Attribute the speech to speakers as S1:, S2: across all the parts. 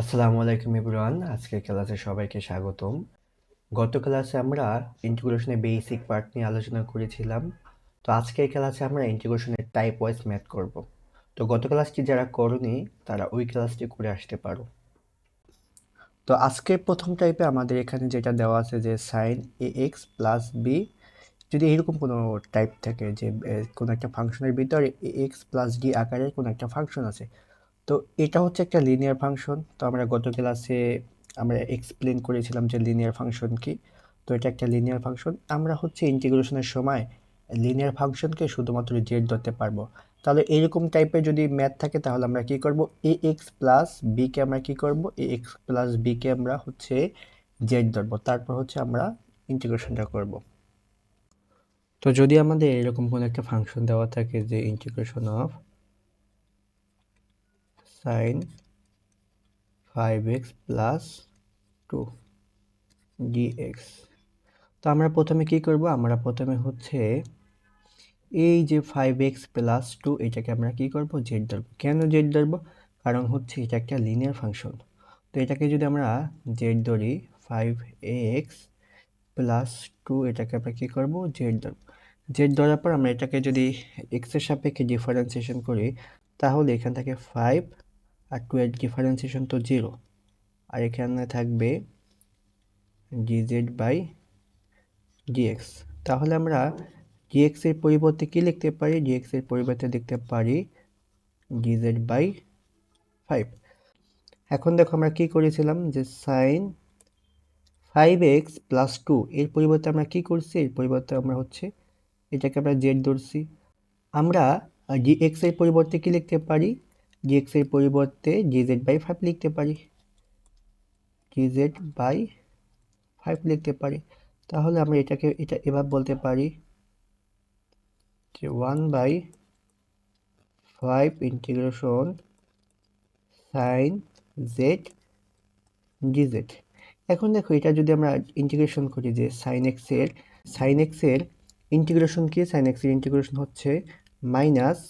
S1: আসসালামু আলাইকুম ইবরান আজকের ক্লাসে সবাইকে স্বাগতম। গত ক্লাসে আমরা ইন্টিগ্রেশনের বেসিক পার্ট নিয়ে আলোচনা করেছিলাম। তো আজকের ক্লাসে আমরা ইন্টিগ্রেশনের টাইপ ওয়াইজ ম্যাথ করব। তো গত ক্লাসটি যারা করনি, তারা ওই ক্লাসটি করে আসতে পারো। তো আজকের প্রথম টাইপে আমাদের এখানে যেটা দেওয়া আছে যে sine A X plus B যদি এরকম কোনো টাইপ থাকে যে কোনো একটা ফাংশনের ভিতরে এ এক্স প্লাস ডি আকারের কোনো একটা ফাংশন আছে তো এটা হচ্ছে একটা লিনিয়ার ফাংশন তো আমরা গত ক্লাসে আমরা এক্সপ্লেন করেছিলাম যে লিনিয়ার ফাংশন কি। তো এটা একটা লিনিয়ার ফাংশন আমরা হচ্ছে ইন্টিগ্রেশনের সময় লিনিয়ার ফাংশনকে শুধুমাত্র জেড ধরতে পারব। তাহলে এরকম টাইপের যদি ম্যাথ থাকে, তাহলে আমরা কি করব? এ এক্স প্লাস বিকে আমরা কি করব? এ এক্স প্লাস বিকে আমরা হচ্ছে জেড ধরবো। তারপর হচ্ছে আমরা ইন্টিগ্রেশনটা করব। তো যদি আমাদের এরকম কোনো একটা ফাংশন দেওয়া থাকে যে integration of sine five x plus two dx তো আমরা প্রথমে কি করব? আমরা প্রথমে হচ্ছে এই যে ফাইভ এক্স প্লাস টু এটাকে আমরা কি করব? জেড ধরবো। কেন জেড ধরবো? কারণ হচ্ছে এটা একটা লিনিয়ার ফাংশন তো এটাকে যদি আমরা জেড ধরি ফাইভ এক্স প্লাস টু এটাকে আমরা কী করব? জেড ধরবো। জেড ধরার পর আমরা এটাকে যদি এক্সের সাপেক্ষে ডিফারেন্সিয়েশন করি, তাহলে এখান থেকে ফাইভ আর টু এর ডিফারেন্সিয়েশন তো জিরো। আর এখানে থাকবে ডিজেড বাই ডিএক্স তাহলে আমরা ডিএক্স এর পরিবর্তে কি লিখতে পারি? ডিএক্স এর পরিবর্তে লিখতে পারি ডিজেড বাই ফাইভ এখন দেখো আমরা কি করেছিলাম? যে sine five x plus two এর পরিবর্তে আমরা কি করছি? এর পরিবর্তে আমরা হচ্ছে এটাকে আমরা জেড ধরছি। আমরা ডিএক্স এর পরিবর্তে কি লিখতে পারি? ডিএক্স এর পরিবর্তে ডিজেড বাই ফাইভ লিখতে পারি। ডিজেড বাই ফাইভ লিখতে পারি। তাহলে আমরা এটাকে, এটা এবার বলতে পারি যে one by five integration sine z dz এখন দেখো, এটা যদি আমরা ইন্টিগ্রেশন করি যে সাইন এক্সের সাইন এক্সের ইন্টিগ্রেশন কি? সাইন এক্সের ইন্টিগ্রেশন হচ্ছে minus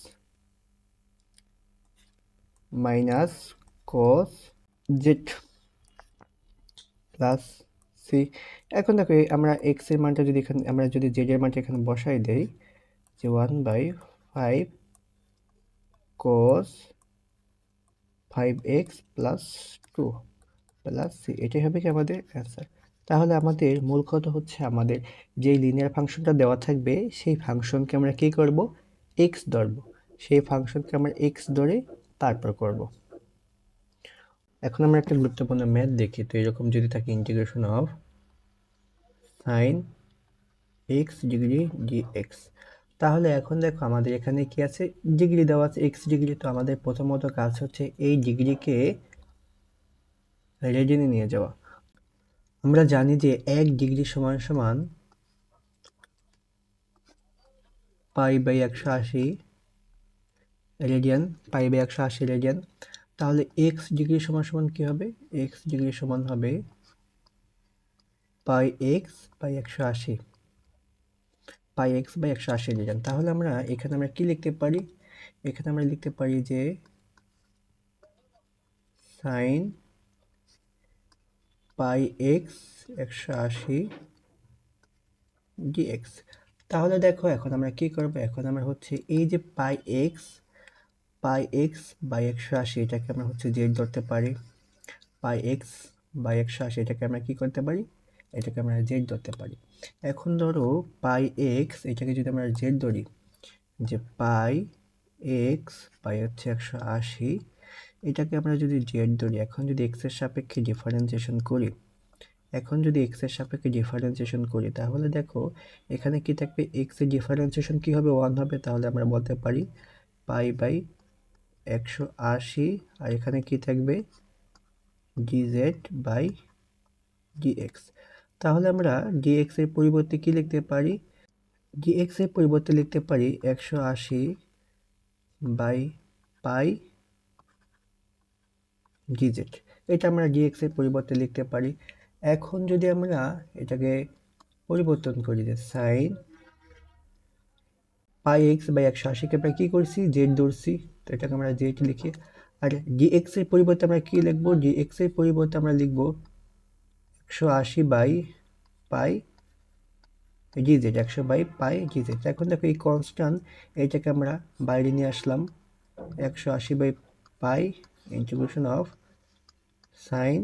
S1: minus cos z plus C এখন দেখো আমরা এক্সের মানটা যদি এখানে, আমরা যদি জেড এর মানটা এখানে বসাই দেই, যে one by five cos five x plus two plus C এটাই হবে কি আমাদের অ্যান্সার তাহলে আমাদের মূল কথা হচ্ছে আমাদের যেই লিনিয়ার ফাংশনটা দেওয়া থাকবে, সেই ফাংশনকে আমরা কী করব? এক্স ধরব। সেই ফাংশনকে আমরা এক্স ধরে তারপর করব। এখন আমরা একটা গুরুত্বপূর্ণ ম্যাথ দেখি। তো এরকম যদি থাকে integration of sine x degree d x তাহলে এখন দেখো আমাদের এখানে কি আছে? ডিগ্রি দেওয়া আছে এক্স ডিগ্রি তো আমাদের প্রথমত কাজ হচ্ছে এই ডিগ্রিকে রেডিয়ানে নিয়ে যাওয়া। আমরা জানি যে এক ডিগ্রি সমান সমান পাই বাই একশো আশি রেডিয়ান, পাই বাই একশো আশি রেডিয়ান। তাহলে এক্স ডিগ্রি সমান সমান কী হবে? এক্স ডিগ্রি সমান হবে পাই এক্স বাই একশো আশি। পাই এক্স বাই একশো আশি রেডিয়ান। তাহলে আমরা এখানে আমরা কি লিখতে পারি? এখানে আমরা লিখতে পারি যে সাইন পাই এক্স একশো আশি ডিএক্স তাহলে দেখো এখন আমরা কি করব? এখন আমরা হচ্ছে এই যে pi x pi x by একশো আশি, এটাকে আমরা হচ্ছে জেড ধরতে পারি। পাই এক্স বাই একশো আশি, এটাকে আমরা কি করতে পারি? এটাকে আমরা জেড ধরতে পারি। এখন ধরো পাই এক্স, এটাকে যদি আমরা জেড ধরি, যে পাই এক্স বাই হচ্ছে একশো আশি, এটাকে আমরা যদি জেড ধরি, এখন যদি এক্সের সাপেক্ষে ডিফারেন্সিয়েশন করি, এখন যদি এক্সের সাপেক্ষে ডিফারেন্সিয়েশন করি, তাহলে দেখো এখানে কি থাকবে? এক্সের ডিফারেন্সিয়েশন কী হবে? ওয়ান হবে, তাহলে আমরা বলতে পারি পাই বাই একশো আশি, আর এখানে কি থাকবে? ডিজেড বাই ডিএক্স তাহলে আমরা ডিএক্স এর পরিবর্তে কি লিখতে পারি? ডিএক্স এর পরিবর্তে লিখতে পারি একশো আশি বাই পাই ডিজেড এটা আমরা ডিএক্স এর পরিবর্তে লিখতে পারি। এখন যদি আমরা এটাকে পরিবর্তন করি যে সাইন পাই এক্স বাই একশো আশিকে আমরা কী করছি? জেড ধরছি। এটাকে আমরা জেড লিখি। আর ডিএক্স এর পরিবর্তে আমরা কি লিখব? ডিএক্স এর পরিবর্তে আমরা লিখব একশো আশি বাই পাই জিজেড একশো বাই পাই জিজেড এখন দেখো এই কনস্ট্যান্ট এটাকে আমরা বাইরে নিয়ে আসলাম। একশো আশি by pi integration of sine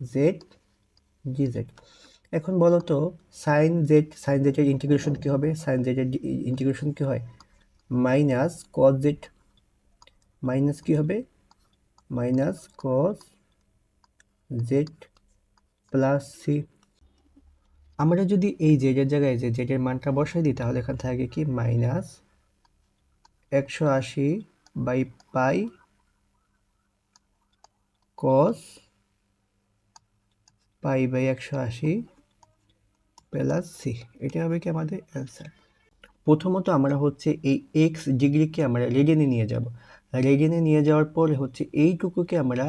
S1: z জিজেড এখন বলো তো সাইন জেড সাইন জেডের ইন্টিগ্রেশন কী হবে? সাইন জেডের ইন্টিগ্রেশন কী হয়? মাইনাস কস জেড মাইনাস কী হবে? Minus cos z plus C আমরা যদি এই জেডের জায়গায় যে জেডের মানটা বসাই দিই, তাহলে এখান থাকে কি? মাইনাস একশো আশি by pi cos pi by একশো আশি প্লাস সি এটা হবে কি আমাদের অ্যান্সার প্রথমত আমরা হচ্ছে এই এক্স ডিগ্রিকে আমরা রেডিয়ানে নিয়ে যাব। রেডিয়ানে নিয়ে যাওয়ার পর হচ্ছে এইটুকুকে আমরা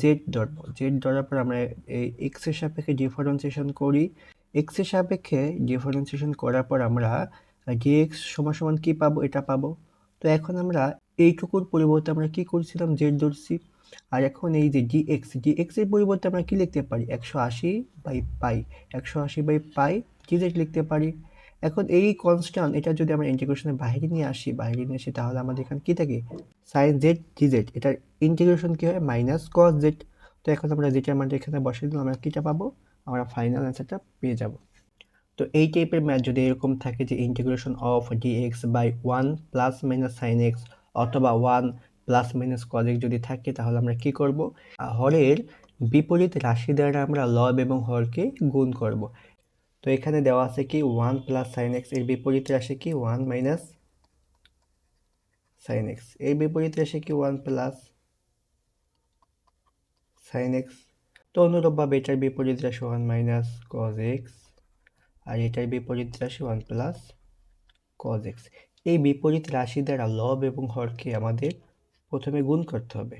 S1: জেড ধরব জেড ধরার পর আমরা এই এক্সের সাপেক্ষে ডিফারেন্সিয়েশন করি। এক্সের সাপেক্ষে ডিফারেন্সিয়েশন করার পর আমরা ডিএক্স সমান সমান কী পাবো? এটা পাবো। তো এখন আমরা এইটুকুর পরিবর্তে আমরা কি করছিলাম? জেড ধরছি আর এখন এই যে ডিএক্স ডিএক্স এর পরিবর্তে আমরা কি লিখতে পারি? একশো আশি বাই পাই। একশো আশি বাই পাই ডিজেড লিখতে পারি? এখন এই কনস্ট্যান্ট এটা যদি আমরা ইন্টিগ্রেশনের বাইরে নিয়ে আসি, বাইরে নিয়ে আসি তাহলে আমাদের এখানে কী থাকে? সাইন জেড ডিজেড এটার ইন্টিগ্রেশন কী হয়? মাইনাস কস জেড তো এখন আমরা যেটা আমাদের এখানে বসে দিলাম, আমরা কীটা পাবো? আমরা ফাইনাল অ্যান্সারটা পেয়ে যাব। তো এই টাইপের ম্যাথ যদি এরকম থাকে যে integration of dx by one plus minus sine x অথবা one plus minus cos x যদি থাকে, তাহলে আমরা কি করব? হরের বিপরীত রাশি দ্বারা আমরা লব এবং হরকে গুণ করব। তো এখানে দেওয়া আছে কি ওয়ান প্লাস সাইন এক্সের বিপরীত রাশি কি ওয়ান মাইনাস সাইন এক্সের বিপরীত রাশি কি ওয়ান প্লাস সাইন এক্স তো অনুরূপভাবে এটার বিপরীত রাশি ওয়ান মাইনাস কজ এক্স আর এটার বিপরীত রাশি ওয়ান প্লাস কজ এক্স এই বিপরীত রাশি দ্বারা লব এবং হরকে আমাদের প্রথমে গুণ করতে হবে।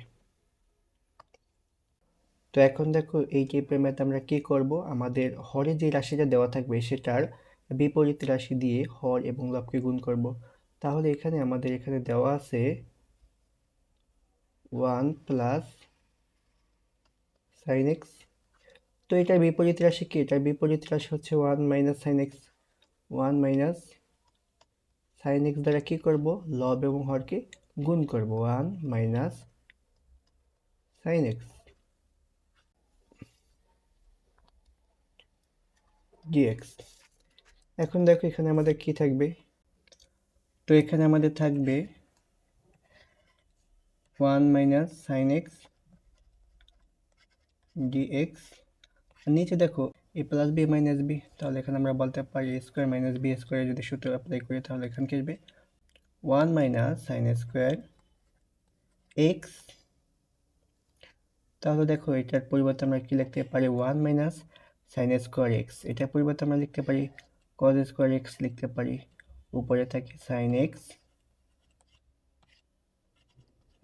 S1: তো এখন দেখো, এই টাইপের ম্যাথ আমরা কি করব? আমাদের হরে যে রাশিটা দেওয়া থাকবে সেটার বিপরীত রাশি দিয়ে হর এবং লবকে গুণ করব। তাহলে এখানে আমাদের এখানে দেওয়া আছে ওয়ান প্লাস সাইন এক্স। তো এটার বিপরীত রাশি কি? এটার বিপরীত রাশি হচ্ছে one minus sine x. One minus sine x দ্বারা কী করব? লব এবং হরকে গুণ করব। One minus sine x. Dx এখন দেখো এখানে আমাদের কি থাকবে? তো এখানে আমাদের থাকবে one minus sine x dx নিচে দেখো A plus B minus B তাহলে এখানে আমরা বলতে পারি স্কোয়ার মাইনাস বি স্কোয়ার যদি সূত্র অ্যাপ্লাই করি, তাহলে এখানে কি আসবে? One minus sine square x তাহলে দেখো এটার পরিবর্তে আমরা কি লিখতে পারি? One minus sine square x এটার পরিবর্তে আমরা লিখতে পারি কজ স্কোয়ার এক্স লিখতে পারি। উপরে থাকে সাইন এক্স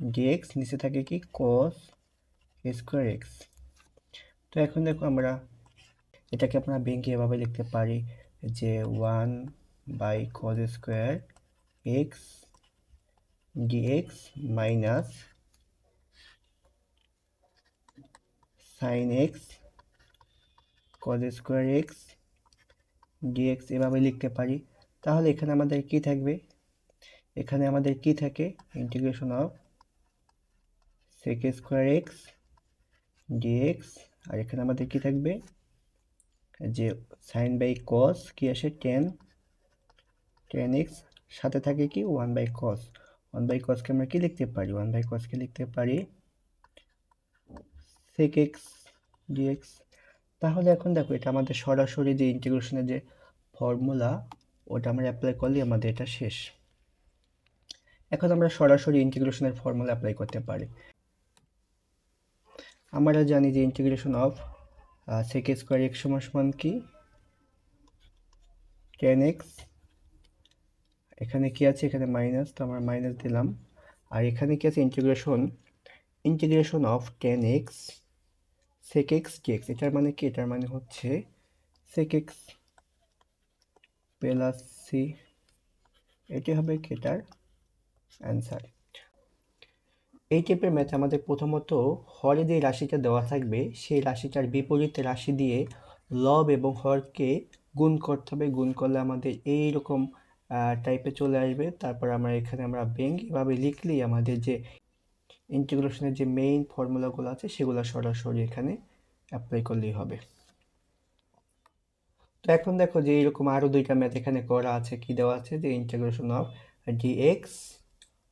S1: ডিএক্স নিচে থাকে কি কস স্কোয়ার এক্স তো এখন দেখো আমরা এটাকে আমরা ব্যাঙ্কে এভাবে লিখতে পারি যে one by cos square x dx minus sine x cos square x dx এভাবে লিখতে পারি। তাহলে এখানে আমাদের কি থাকবে? এখানে আমাদের কি থাকে? Integration of sec square x dx আর এখানে আমাদের কি থাকবে? যে সাইন বাই কস কি আসে? টেন টেন এক্স সাথে থাকে কি? One by cos one by কসকে আমরা কি লিখতে পারি? ওয়ান বাই কসকে লিখতে পারি সেক এক্স ডিএক্স তাহলে এখন দেখো এটা আমাদের সরাসরি যে ইন্টিগ্রেশনের যে ফর্মুলা ওটা আমরা অ্যাপ্লাই করলে আমাদের এটা শেষ। এখন আমরা সরাসরি ইন্টিগ্রেশনের ফর্মুলা অ্যাপ্লাই করতে পারি। আমরা জানি যে integration of sec square x সমান সমান কি? টেন এক্স এখানে কি আছে? এখানে মাইনাস তো আমরা মাইনাস দিলাম। আর এখানে কি আছে? Integration integration of tan x sec x dx এটার মানে কি? এটার মানে হচ্ছে সেক এক্স প্লাস সি এটি হবে কি এটার অ্যান্সার এই টাইপের ম্যাথ আমাদের প্রথমত হরে যে রাশিটা দেওয়া থাকবে, সেই রাশিটার বিপরীত রাশি দিয়ে লব এবং হরকে গুণ করতে হবে। গুণ করলে আমাদের এই রকম টাইপে চলে আসবে। তারপর আমরা এখানে আমরা ব্যাংক এভাবে লিখলেই আমাদের যে ইন্টিগ্রেশনের যে মেইন ফর্মুলাগুলো আছে, সেগুলো সরাসরি এখানে অ্যাপ্লাই করলেই হবে। তো এখন দেখো যে এরকম আরও দুইটা ম্যাথ এখানে করা আছে, কি দেওয়া আছে? যে integration of dx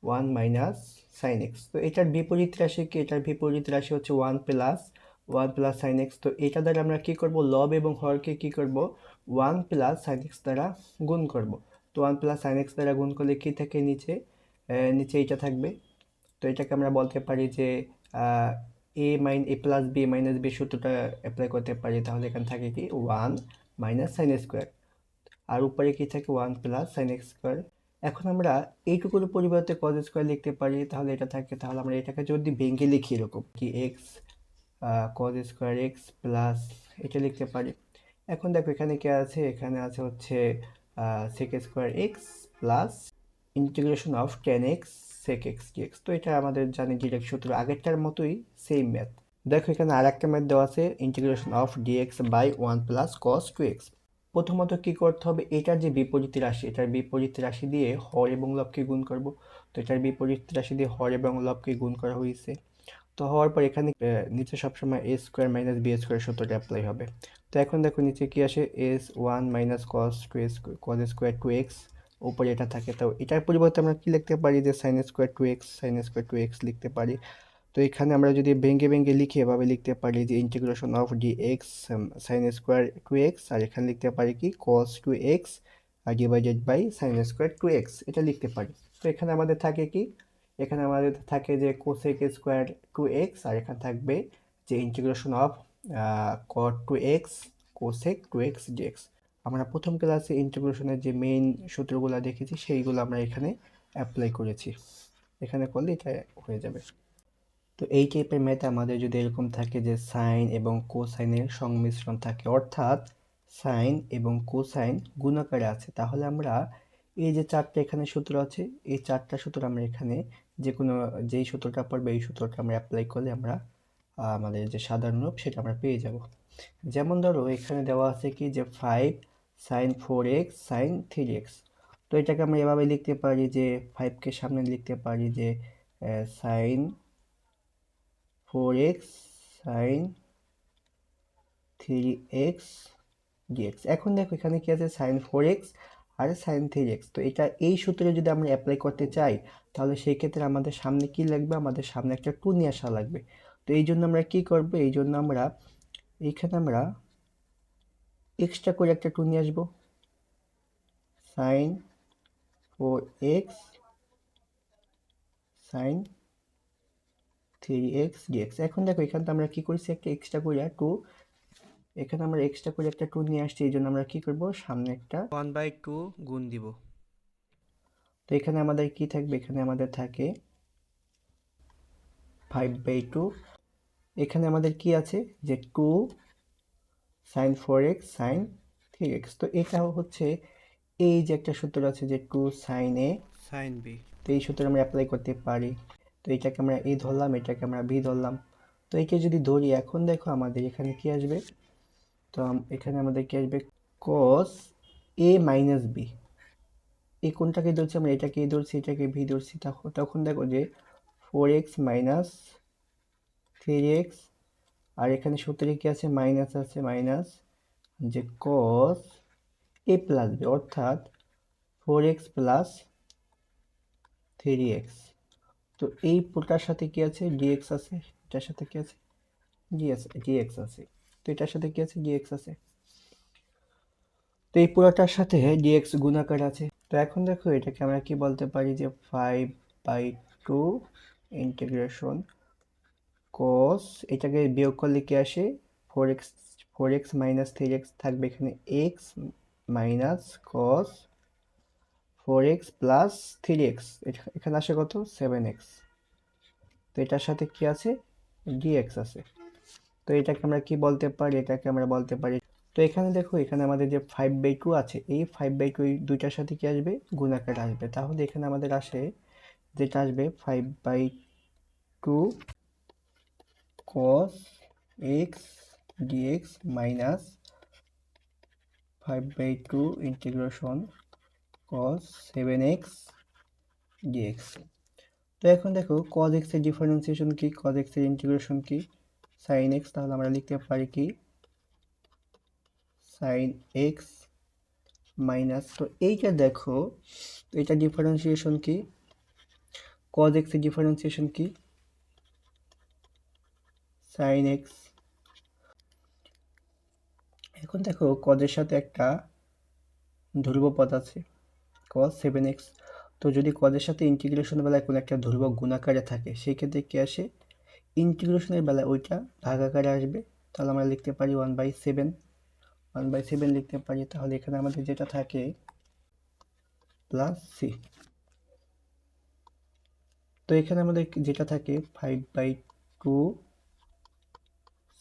S1: one minus sine x তো এটার বিপরীত রাশি কি? এটার বিপরীত রাশি হচ্ছে one plus one plus sine x তো এটা দ্বারা আমরা কি করব? লব এবং হরকে কি করব? ওয়ান প্লাস সাইন এক্স দ্বারা গুণ করব। তো ওয়ান প্লাস সাইন এক্স দ্বারা গুণ করলে কি থাকে নিচে? নিচে এটা থাকবে। তো এটাকে আমরা বলতে পারি যে A main A plus B minus B সূত্রটা অ্যাপ্লাই করতে পারি, তাহলে এখানে থাকে কি? ওয়ান মাইনাস সাইন স্কোয়ার আর উপরে কি থাকে? One plus sine x square এখন আমরা এইটুকুর পরিবর্তে কজ স্কোয়ার লিখতে পারি, তাহলে এটা থাকে, তাহলে আমরা এটাকে যদি ভেঙে লিখি এরকম, কি x cos square x plus এটা লিখতে পারি। এখন দেখো এখানে কে আছে? এখানে আছে হচ্ছে sec square x plus integration of tan x sec x dx তো এটা আমাদের জানি ডিরেক্ট সূত্র। আগেরটার মতোই সেম ম্যাথ দেখো এখানে আর একটা ম্যাথ দেওয়া আছে integration of dx by one plus cos two x প্রথমত কি করতে হবে, এটার যে বিপরীত রাশি, এটার বিপরীত রাশি দিয়ে হর এবং লবকে গুণ করব। তো এটার বিপরীত রাশি দিয়ে হর এবং লবকে গুণ করা হয়েছে। তো হওয়ার পর এখানে নিচে সবসময় A square minus B square সূত্রটা অ্যাপ্লাই হবে। তো এখন দেখো নিচে কি আসে S one minus cos two S cos square two x উপরে এটা থাকে। তো এটার পরিবর্তে আমরা কি লিখতে পারি? যে sine square two x sine square two x লিখতে পারি। তো এখানে আমরা যদি ভেঙ্গে ভেঙ্গে লিখে এভাবে লিখতে পারি যে integration of d x sine square two x আর এখানে লিখতে পারি কি? Cos two x R divided by sine square two x এটা লিখতে পারি। তো এখানে আমাদের থাকে কি? এখানে আমাদের থাকে যে কোসেক স্কোয়ার টু এক্স আর এখানে থাকবে যে integration of cot two x cosec two x dx আমরা প্রথম ক্লাসে ইন্টিগ্রেশনের যে মেইন সূত্রগুলো দেখেছি, সেইগুলো আমরা এখানে অ্যাপ্লাই করেছি। এখানে করলে এটা হয়ে যাবে। তো এই টাইপের ম্যাথ আমাদের যদি এরকম থাকে যে সাইন এবং কোসাইনের সংমিশ্রণ থাকে, অর্থাৎ সাইন এবং কোসাইন গুণাকারে আছে, তাহলে আমরা এই যে চারটা এখানে সূত্র আছে, এই চারটা সূত্র আমরা এখানে যে কোনো, যেই সূত্রটা পড়বে, এই সূত্রটা আমরা অ্যাপ্লাই করলে আমরা আমাদের যে সাধারণ রূপ সেটা আমরা পেয়ে যাব। যেমন ধরো, এখানে দেওয়া আছে কি যে five sine four x sine three x তো এটাকে আমরা এভাবে লিখতে পারি যে ফাইভকে সামনে লিখতে পারি যে sine four x sine three x dx এখন দেখো এখানে কি আছে? সাইন ফোর এক্স আর সাইন থ্রি এক্স তো এটা এই সূত্রে যদি আমরা অ্যাপ্লাই করতে চাই, তাহলে সেই ক্ষেত্রে আমাদের সামনে কি লাগবে? আমাদের সামনে একটা টু নিয়ে আসা লাগবে। তো এই জন্য আমরা কি করব? এই জন্য আমরা, এইখানে আমরা এক্সট্রা করে একটা টু নিয়ে আসব। Sine four x sine three x dx এখন দেখো এখানে তো আমরা কি করেছি? একটা এক্সট্রা করে টু এখানে আমরা এক্সট্রা করে একটা টু নিয়ে আসছি এই জন্য আমরা কি করব? সামনে একটা ওয়ান বাই টু গুণ দিব। তো এখানে আমাদের কি থাকবে? এখানে আমাদের থাকে ফাইভ বাই টু এখানে আমাদের কি আছে? যে two sine four x sine three x. তো এটা হচ্ছে এই যে একটা সূত্র আছে যে two sine A sine B. তো এই সূত্র আমরা অ্যাপ্লাই করতে পারি। তো এটাকে আমরা এ ধরলাম এটাকে আমরা বি ধরলাম। তো একে যদি ধরি এখন দেখো আমাদের এখানে কি আসবে? তো এখানে আমাদের কি আসবে? কস এ মাইনাস বি এই কোনটাকে ধরছি আমরা? এটাকে এ ধরছি এটাকে ভি ধরছি। তখন তখন দেখো যে four x minus three x আর এখানে সূত্রে কি আছে? মাইনাস আছে, মাইনাস যে কস এ প্লাস বি অর্থাৎ four x plus three x তো এই পুরোটার সাথে কি আছে? ডিএক্স আছে। এটার সাথে কি আছে? ডিএস ডিএক্স আছে। তো এটার সাথে কি আছে? ডিএক্স আছে। তো এই পুরোটার সাথে ডিএক্স গুণাকার আছে। তো এখন দেখো এটাকে আমরা কি বলতে পারি যে five by two integration cos এটাকে বিয়োগ করলে কি আসে? Four x four x minus three x থাকবে এখানে x minus cos four x plus three x এখানে আসে কত? সেভেন এক্স তো এটার সাথে কি আছে? ডিএক্স আছে। তো এটাকে আমরা কি বলতে পারি? এটাকে আমরা বলতে পারি। তো এখানে দেখো, এখানে আমাদের যে ফাইভ বাই টু আছে, এই ফাইভ বাই টু দুইটার সাথে কি আসবে? গুণাকার আসবে। তাহলে এখানে আমাদের আসে, যেটা আসবে five by two x dx minus five by two integration cos seven x dx তো এখন দেখো কজ এক্সের ডিফারেন্সিয়েশন কি? কজ এক্সের ইন্টিগ্রেশন কি? সাইন এক্স তাহলে আমরা লিখতে পারি কি? সাইন এক্স মাইনাস তো এইটা দেখো এটা ডিফারেন্সিয়েশন কি? কজ এক্সের ডিফারেন্সিয়েশন কি? Sine x. এখন দেখো কজের সাথে একটা ধ্রুব পদ আছে কজ সেভেন এক্স তো যদি কজের সাথে ইন্টিগ্রেশনের বেলায় কোনো একটা ধ্রুবক গুণাকারে থাকে সেই ক্ষেত্রে কী আসে? ইন্টিগ্রেশনের বেলায় ওইটা ভাগাকারে আসবে। তাহলে আমরা লিখতে পারি one by seven one by seven লিখতে পারি, তাহলে এখানে আমাদের যেটা থাকে প্লাস সি তো এখানে আমাদের যেটা থাকে five by two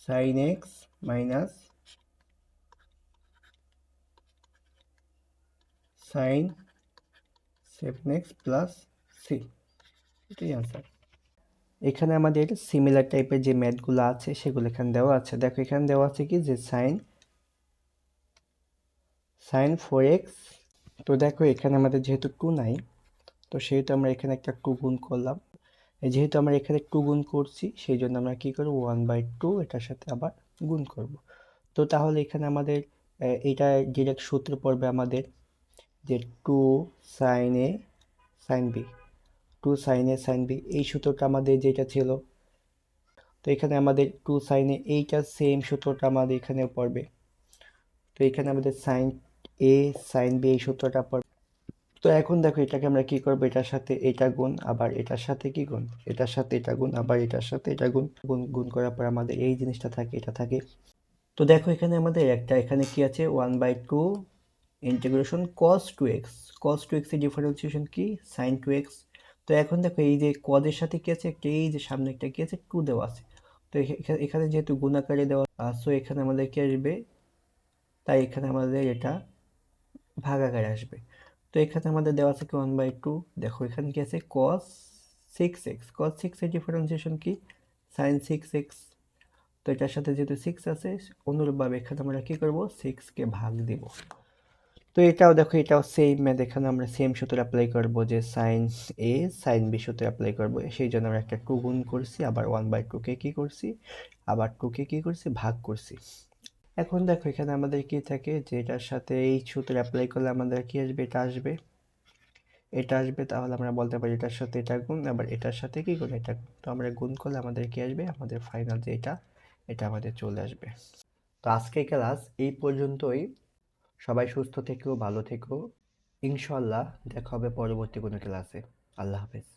S1: sine x minus sine seven x plus C এটাই আনসার এখানে আমাদের সিমিলার টাইপের যে ম্যাথগুলো আছে, সেগুলো এখানে দেওয়া আছে। দেখো, এখানে দেওয়া আছে কি? যে সাইন সাইন ফোর এক্স তো দেখো, এখানে আমাদের যেহেতু টু নাই, তো সেহেতু আমরা এখানে একটা টু গুণ করলাম। যেহেতু আমরা এখানে টু গুণ করছি, সেই জন্য আমরা কী করব? ওয়ান বাই টু এটার সাথে আবার গুণ করব। তো তাহলে এখানে আমাদের এটা ডিরেক্ট সূত্র পড়বে আমাদের যে two sine A sine B two sine A sine B এই সূত্রটা আমাদের যেটা ছিল, তো এখানে আমাদের টু সাইনে এইটা সেম সূত্রটা আমাদের এখানেও পড়বে। তো এখানে আমাদের সাইন এ সাইন বি এই সূত্রটা পড়বে। তো এখন দেখো এটাকে আমরা কি করব? এটার সাথে এটা গুণ, আবার এটার সাথে কি গুণ? এটার সাথে এটা গুণ, আবার এটার সাথে এটা গুণ গুণ গুণ করার পর আমাদের এই জিনিসটা থাকে, এটা থাকে। তো দেখো এখানে আমাদের একটা, এখানে কি আছে? One by two integration cos two x cos two এক্সের ডিফারেন্সিয়েশন কি? সাইন টু এক্স তো এখন দেখো এই যে কজের সাথে কি আছে? একটা এই যে সামনে একটা কি আছে? টু দেওয়া আছে। তো এখানে যেহেতু গুণাকারে দেওয়া সো এখানে আমাদের কি আসবে? তাই এখানে আমাদের এটা ভাগাকারে আসবে। তো এখানে আমাদের দেওয়া আছে কি ওয়ান বাই টু দেখো, এখানে কি আছে? কস সিক্স এক্স কস সিক্সের ডিফারেন্সিয়েশন কি? সাইন সিক্স এক্স তো এটার সাথে যেহেতু সিক্স আছে, অনুরূপভাবে এখানে আমরা কী করব? সিক্সকে ভাগ দিব। তো এটাও দেখো, এটাও সেম ম্যাথ এখানে আমরা সেম সূত্র অ্যাপ্লাই করব যে সাইন এ সাইন বি সূত্র অ্যাপ্লাই করব। সেই জন্য আমরা একটা টু গুণ করছি, আবার ওয়ান বাই টুকে কী করছি? আবার টুকে কী করছি? ভাগ করছি। এখন দেখো এখানে আমাদের কি থাকে যে এটার সাথে এই সূত্র অ্যাপ্লাই করলে আমাদের কি আসবে? এটা আসবে। এটা আসবে তাহলে আমরা বলতে পারি এটার সাথে এটা গুণ, আবার এটার সাথে কি গুণ? এটা তো আমরা গুণ করলে আমাদের কি আসবে? আমাদের ফাইনাল যে এটা এটা আমাদের চলে আসবে। তো আজকে ক্লাস এই পর্যন্তই। সবাই সুস্থ থেকো, ভালো থেকো। ইনশাল্লাহ দেখা হবে পরবর্তী কোনো ক্লাসে আল্লাহ হাফেজ।